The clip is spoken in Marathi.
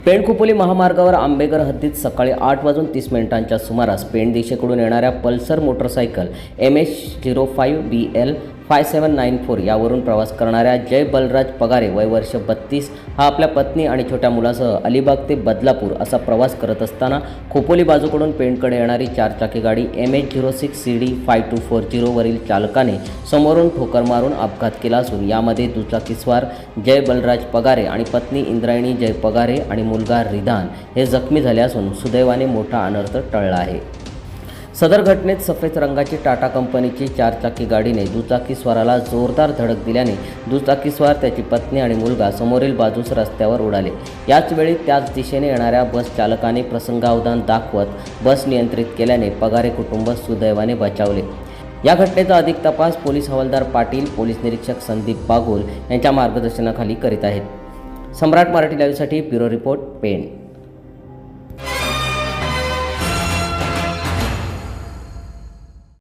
पेण महामार्गावर आंबेकर हद्दीत सकाळी आठ वाजून तीस मिनिटांच्या सुमारास पेण दिशेकडून येणाऱ्या Pulsar motorcycle M H zero five B L five seven nine four यावरून प्रवास करणाऱ्या जय बलराज पगारे वय वर्ष बत्तीस. हा आपल्या पत्नी आणि छोट्या मुलासह अलिबाग ते बदलापूर असा प्रवास करत असताना खोपोली बाजूकडून पेणकडे येणारी चारचाकी गाडी M H zero six C D five two four झिरोवरील चालकाने समोरून ठोकर मारून अपघात केला असून यामध्ये दुचाकीस्वार जय बलराज पगारे आणि पत्नी इंद्रायणी जय पगारे आणि मुलगा रिधान हे जखमी झाले असून सुदैवाने मोठा अनर्थ टळला आहे. सदर घटनेत सफेद रंगाची टाटा कंपनीची चारचाकी गाडीने दुचाकीस्वाराला जोरदार धडक दिल्याने दुचाकीस्वार त्याची पत्नी आणि मुलगा समोरील बाजूस रस्त्यावर उडाले. याचवेळी त्याच दिशेने येणाऱ्या बस चालकाने प्रसंगावधान दाखवत बस नियंत्रित केल्याने पगारे कुटुंब सुदैवाने बचावले. या घटनेचा अधिक तपास पोलीस हवालदार पाटील पोलीस निरीक्षक संदीप बागोल यांच्या मार्गदर्शनाखाली करीत आहेत. सम्राट मराठी लाईव्हसाठी ब्युरो रिपोर्ट पेण.